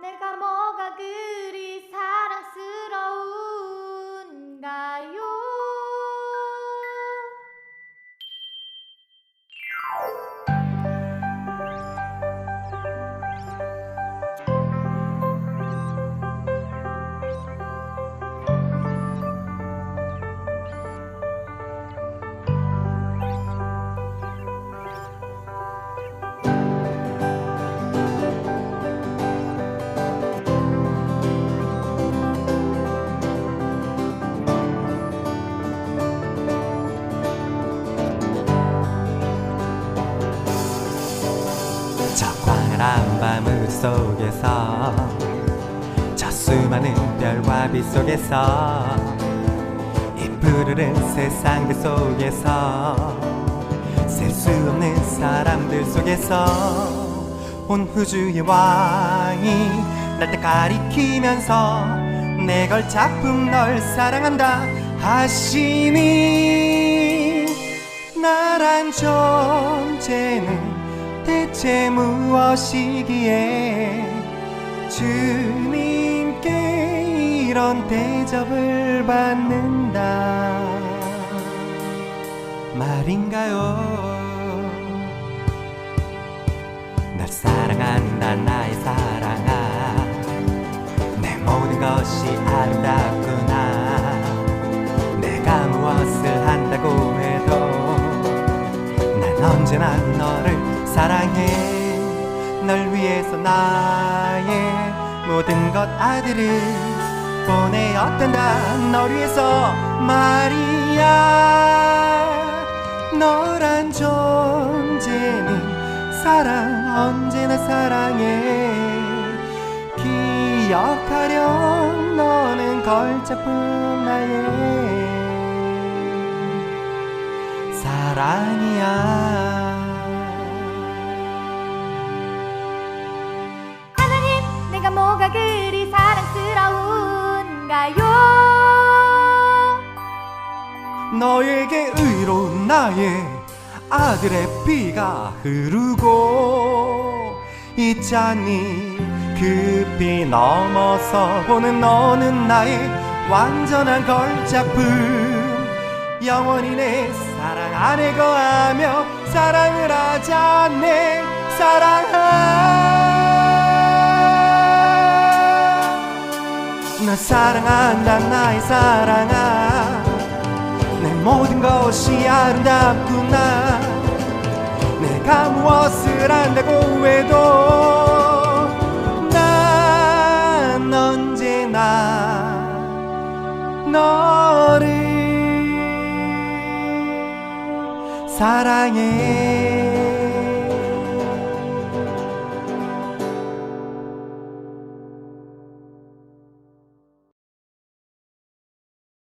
내가 뭐가 그 속에서 저 수많은 별과 빛 속에서 이 푸르른 세상 그 속에서 셀 수 없는 사람들 속에서 온 우주의 왕이 날딱 가리키면서 내 걸 작품 널 사랑한다 하시니 나란 존재는 대체 무엇이기에 주님께 이런 대접을 받는다. 말인가요? 날 사랑한다 나의 사랑아. 내 모든 것이 아름답구나. 내가 무엇을 한다고 해도 난 언제나 너를 사랑해. 널 위해서 나의 모든 것 아들을 보내었단다. 널 위해서 말이야 너란 존재는 사랑 언제나 사랑해. 기억하렴 너는 걸작품 나의 사랑이야 뭐가 그리 사랑스러운가요? 너에게 의로운 나의 아들의 피가 흐르고 있잖니 그피 넘어서 보는 너는 나의 완전한 걸작품 영원히 내 사랑 안에 거하며 사랑을 하자 내 사랑아 나 사랑한다 나의 사랑아. 내 모든 것이 아름답구나. 내가 무엇을 한다고 해도 난 언제나 너를 사랑해